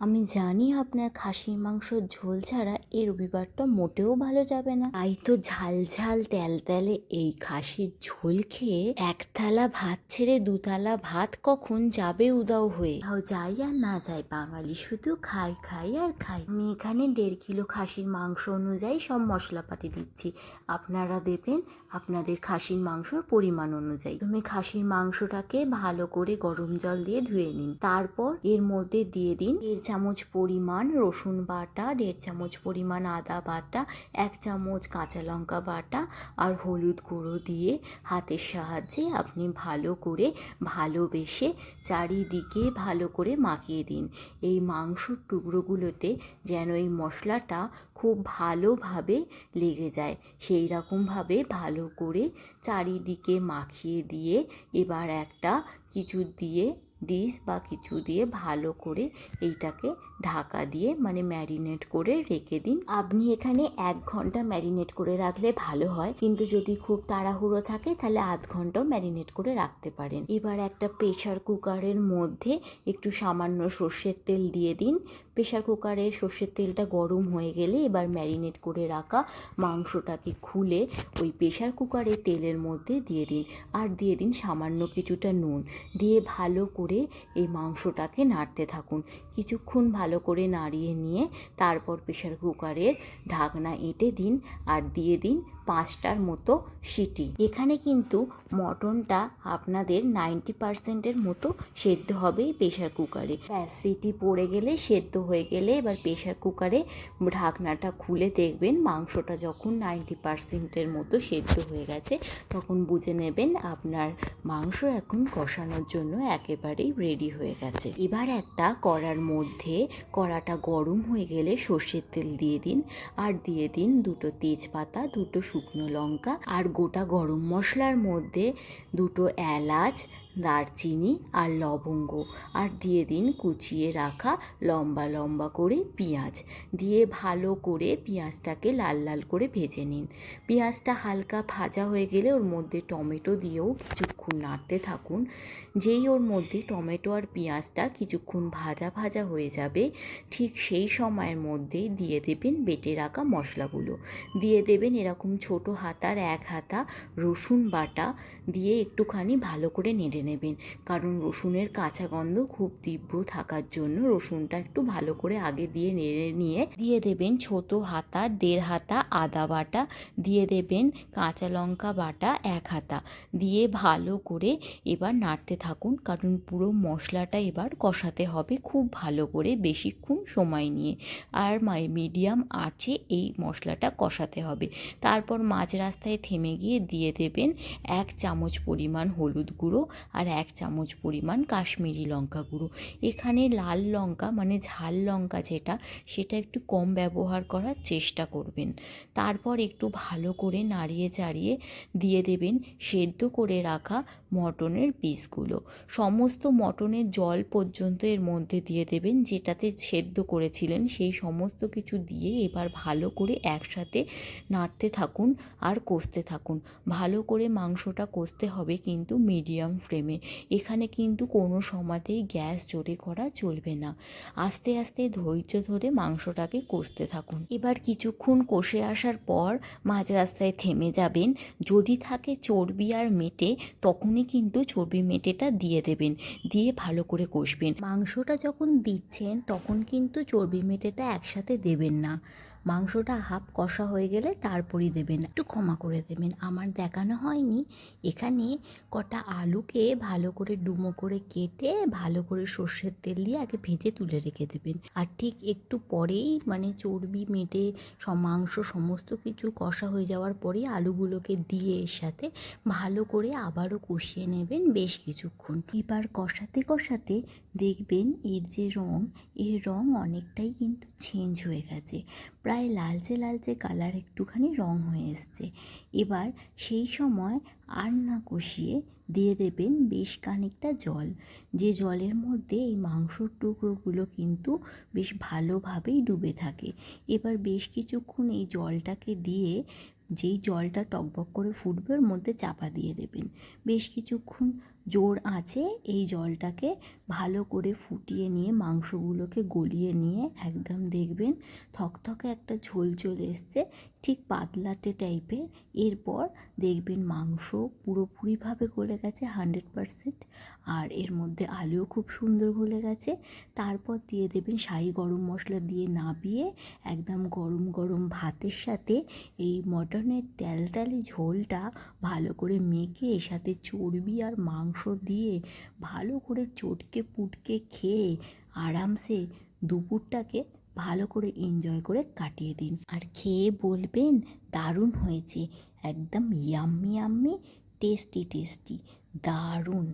আমি জানি আপনার খাসির মাংসর ঝোল ছাড়া এই রবিবারটা মোটেও ভালো যাবে না। তাই তো ঝাল ঝাল তেল তেলে এই খাসির ঝোল খেয়ে এক থালা ভাত ছেড়ে দুতলা ভাত কখন যাবে উদাও হয়ে। তাও যাই আর না যাই, বাঙালি শুধু খাই খাই আর খাই। আমি এখানে দেড় কিলো খাসির মাংস অনুযায়ী সব মশলাপাতি দিচ্ছি। আপনারা দেবেন আপনাদের খাসির মাংসর পরিমাণ অনুযায়ী। তুমি খাসির মাংসটাকে ভালো করে গরম জল দিয়ে ধুয়ে নিন। তারপর এর মধ্যে দিয়ে দিন। দেড় চামচ পরিমাণ রসুন বাটা, দেড় চামচ পরিমাণ আদা বাটা, এক চামচ কাঁচা লঙ্কা বাটা আর হলুদ গুঁড়ো দিয়ে হাতের সাহায্যে আপনি ভালো করে ভালোবেসে চারিদিকে ভালো করে মাখিয়ে দিন। এই মাংসর টুকরোগুলোতে যেন এই মশলাটা খুব ভালোভাবে লেগে যায়। সেই রকমভাবে ভালো করে চারিদিকে মাখিয়ে দিয়ে এবার একটা কিছু দিয়ে ডিশ বা কিছু দিয়ে ভালো করে এইটাকে ঢাকা দিয়ে মানে ম্যারিনেট করে রেখে দিন। আপনি এখানে এক ঘণ্টা ম্যারিনেট করে রাখলে ভালো হয়। কিন্তু যদি খুব তাড়াহুড়ো থাকে, তাহলে আধ ঘন্টাও ম্যারিনেট করে রাখতে পারেন। এবার একটা প্রেশার কুকারের মধ্যে একটু সামান্য সর্ষের তেল দিয়ে দিন। প্রেশার কুকারে সর্ষের তেলটা গরম হয়ে গেলে এবার ম্যারিনেট করে রাখা মাংসটাকে খুলে ওই প্রেশার কুকারে তেলের মধ্যে দিয়ে দিন। আর দিয়ে দিন সামান্য কিছুটা নুন। দিয়ে ভালো করে এই মাংসটাকে নাড়তে থাকুন। কিছুক্ষণ ভালো করে নাড়িয়ে নিয়ে তারপর প্রেশার কুকারের ঢাকনা এঁটে দিন আর দিয়ে দিন পাঁচটার মতো সিটি। এখানে কিন্তু মটনটা আপনাদের নাইনটি পার্সেন্টের মতো সেদ্ধ হবে প্রেশার কুকারে। ব্যাস, সিটি পড়ে গেলে, সেদ্ধ হয়ে গেলে এবার প্রেশার কুকারে ঢাকনাটা খুলে দেখবেন, মাংসটা যখন নাইনটি পার্সেন্টের মতো সেদ্ধ হয়ে গেছে, তখন বুঝে নেবেন আপনার মাংস এখন কষানোর জন্য একেবারেই রেডি হয়ে গেছে। এবার একটা কড়ার মধ্যে কড়াটা গরম হয়ে গেলে সর্ষের তেল দিয়ে দিন, আর দিয়ে দিন দুটো তেজপাতা, দুটো শুকনো লঙ্কা আর গোটা গরম মশলার মধ্যে দুটো এলাচ দারচিনি আর লবঙ্গ আর দিয়ে দিন কুচিয়ে রাখা লম্বা লম্বা করে পেঁয়াজ। দিয়ে ভালো করে পেঁয়াজটাকে লাল লাল করে ভেজে নিন। পেঁয়াজটা হালকা ভাজা হয়ে গেলে ওর মধ্যে টমেটো দিয়েও কিছুক্ষণ নাড়তে থাকুন। যেই ওর মধ্যে টমেটো আর পেঁয়াজটা কিছুক্ষণ ভাজা ভাজা হয়ে যাবে, ঠিক সেই সময়ের মধ্যেই দিয়ে দেবেন বেটে রাখা মশলাগুলো। দিয়ে দেবেন এরকম ছোট হাতার এক হাতা রসুন বাটা, দিয়ে একটুখানি ভালো করে নেড়ে নেবেন। কারণ রসুনের কাঁচা গন্ধ খুব তীব্র থাকার জন্য রসুনটা একটু ভালো করে আগে দিয়ে নেড়ে নিয়ে দিয়ে দেবেন ছোট হাতা, দেড় হাতা আদা বাটা, দিয়ে দেবেন কাঁচা লঙ্কা বাটা এক হাতা। দিয়ে ভালো করে এবার নাড়তে থাকুন, কারণ পুরো মশলাটা এবার কষাতে হবে খুব ভালো করে বেশিক্ষণ সময় নিয়ে। আর মিডিয়াম আছে এই মশলাটা কষাতে হবে। তারপর মাঝ রাস্তায় থেমে গিয়ে দিয়ে দেবেন এক চামচ পরিমাণ হলুদ গুঁড়ো আর এক চামচ পরিমাণ কাশ্মীরি লঙ্কা গুঁড়ো। এখানে লাল লঙ্কা মানে ঝাল লঙ্কা যেটা, সেটা একটু কম ব্যবহার করার চেষ্টা করবেন। তারপর একটু ভালো করে নাড়িয়ে চাড়িয়ে দিয়ে দেবেন সেদ্ধ করে রাখা মটনের পিসগুলো। সমস্ত মটনের জল পর্যন্ত এর মধ্যে দিয়ে দেবেন, যেটাতে সেদ্ধ করেছিলেন, সেই সমস্ত কিছু দিয়ে এবার ভালো করে একসাথে নাড়তে থাকুন আর কষতে থাকুন। ভালো করে মাংসটা কষতে হবে কিন্তু মিডিয়াম ফ্লেমে। এখানে কিন্তু কোনো সময়তেই গ্যাস জোরে করা চলবে না। আস্তে আস্তে ধৈর্য ধরে মাংসটাকে কষতে থাকুন। এবার কিছুক্ষণ কষে আসার পর মাঝ রাস্তায় থেমে যাবেন। যদি থাকে চর্বি আর মেটে, তখনই কিন্তু চর্বি মেটেটা দিয়ে দেবেন। দিয়ে ভালো করে কষবেন। মাংসটা যখন দিচ্ছেন, তখন কিন্তু চর্বি মেটেটা একসাথে দেবেন না। মাংসটা হাফ কষা হয়ে গেলে তারপরই দেবেন, একটু ক্ষমা করে দেবেন। আমার দেখানো হয়নি। এখানে কটা আলুকে ভালো করে ডুমো করে কেটে, ভালো করে সর্ষের তেল দিয়ে আগে ভেজে তুলে রেখে দেবেন। আর ঠিক একটু পরেই মানে চর্বি মেটে মাংস সমস্ত কিছু কষা হয়ে যাওয়ার পরেই আলুগুলোকে দিয়ে এর সাথে ভালো করে আবারও কষিয়ে নেবেন বেশ কিছুক্ষণ। এবার কষাতে কষাতে দেখবেন এর যে রং, এর রং অনেকটাই কিন্তু চেঞ্জ হয়ে গেছে। প্রায় লালচে লালচে কালার একটুখানি রং হয়ে এসছে। এবার সেই সময় আর না কষিয়ে দিয়ে দেবেন বেশ খানিকটা জল। যে জলের মধ্যে এই মাংসর টুকরোগুলো কিন্তু বেশ ভালোভাবেই ডুবে থাকে। এবার বেশ কিছুক্ষণ এই জলটাকে দিয়ে যেই জলটা টকবক করে ফুটবে ওর মধ্যে চাপা দিয়ে দেবেন। বেশ কিছুক্ষণ জোর আছে এই জলটাকে ভালো করে ফুটিয়ে নিয়ে, মাংসগুলোকে গলিয়ে নিয়ে একদম দেখবেন থকথকে একটা ঝোল চলে এসছে, ঠিক পাতলাটে টাইপের। এরপর দেখবেন মাংস পুরোপুরিভাবে গলে গেছে হান্ড্রেড পারসেন্ট আর এর মধ্যে আলুও খুব সুন্দর গলে গেছে। তারপর দিয়ে দেবেন শাহি গরম মশলা দিয়ে নাবিয়ে একদম গরম গরম ভাতের সাথে এই মটনের তেলতেলে ঝোলটা ভালো করে মেখে এর সাথে চর্বি আর মাংস দিয়ে ভালো করে চটকে পুটকে খেয়ে আরামসে দুপুরটাকে ভালো করে এনজয় করে কাটিয়ে দিন। আর খেয়ে বলবেন দারুণ হয়েছে, একদম ইয়াম্মি ইয়াম্মি টেস্টি টেস্টি দারুণ।